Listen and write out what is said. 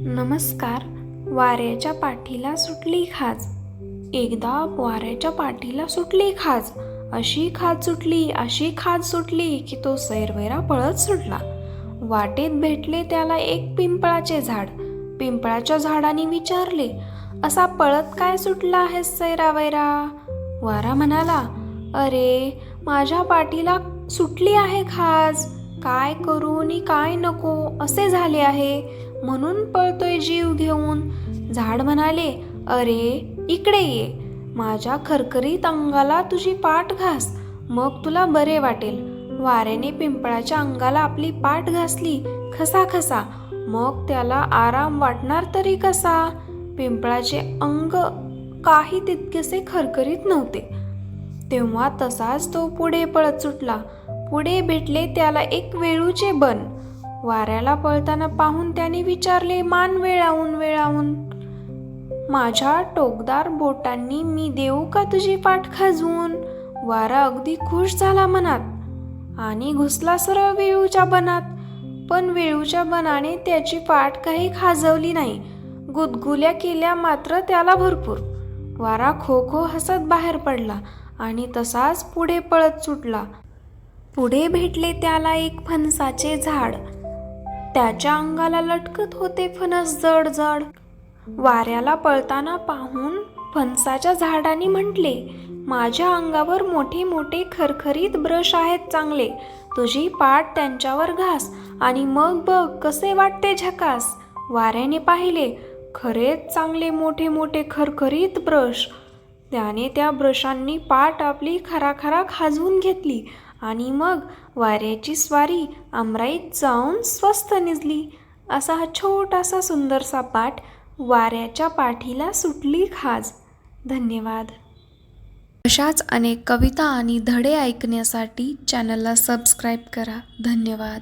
नमस्कार. वाऱ्याच्या पाठीला सुटली खाज. एकदा वाऱ्याच्या पाठीला सुटली खाज. अशी खाज सुटली अशी खाज सुटली की तो सैरवैरा पळत सुटला. वाटेत भेटले त्याला एक पिंपळाचे झाड. पिंपळाच्या झाडाने विचारले असा पळत काय सुटला आहेस सैरावैरा? वारा म्हणाला अरे माझ्या पाठीला सुटली आहे खाज. काय करू नी काय नको असे झाले आहे. म्हणून पळतोय जीव घेऊन. झाड म्हणाले अरे इकडे ये. माझ्या खरखरीत अंगाला तुझी पाठ घास. मग तुला बरे वाटेल. वाऱ्याने पिंपळाच्या अंगाला आपली पाठ घासली. खसा खसा. मग त्याला आराम वाटणार तरी कसा? पिंपळाचे अंग काही तितकेसे खरखरीत नव्हते. तेव्हा तसाच तो पुढे पळत सुटला. पुढे भेटले त्याला एक वेळूचे बन. वाऱ्याला पळताना पाहून त्याने विचारले मान वेळावून वेळावून. माझ्या टोकदार बोटांनी मी देऊ का तुझी पाठ खाजवून? वारा अगदी खुश झाला मनात आणि घुसला सरळ वेळूच्या बनात. पण वेळूच्या बनाने त्याची पाठ काही खाजवली नाही. गुदगुल्या केल्या मात्र त्याला भरपूर. वारा खो खो हसत बाहेर पडला आणि तसाच पुढे पळत सुटला. पुढे भेटले त्याला एक फणसाचे झाड. त्याच्या अंगाला लटकत होते फणस जड जड वाऱ्याला पळताना पाहून फणसाच्या झाडाने म्हटले माझ्या अंगावर मोठे मोठे खरखरीत ब्रश आहेत चांगले. तुझी पाठ त्यांच्यावर घास आणि मग बघ कसे वाटते झकास. वाऱ्याने पाहिले खरेच चांगले मोठे मोठे खरखरीत ब्रश. त्याने त्या ब्रशांनी पाठ आपली खराखरा खाजवून घेतली आणि मग वाऱ्याची स्वारी आमराईत जाऊन स्वस्त निजली. असा हा छोटासा सुंदरसा पाठ वाऱ्याच्या पाठीला सुटली खाज. धन्यवाद. अशाच अनेक कविता आणि धडे ऐकण्यासाठी चॅनलला सबस्क्राईब करा. धन्यवाद.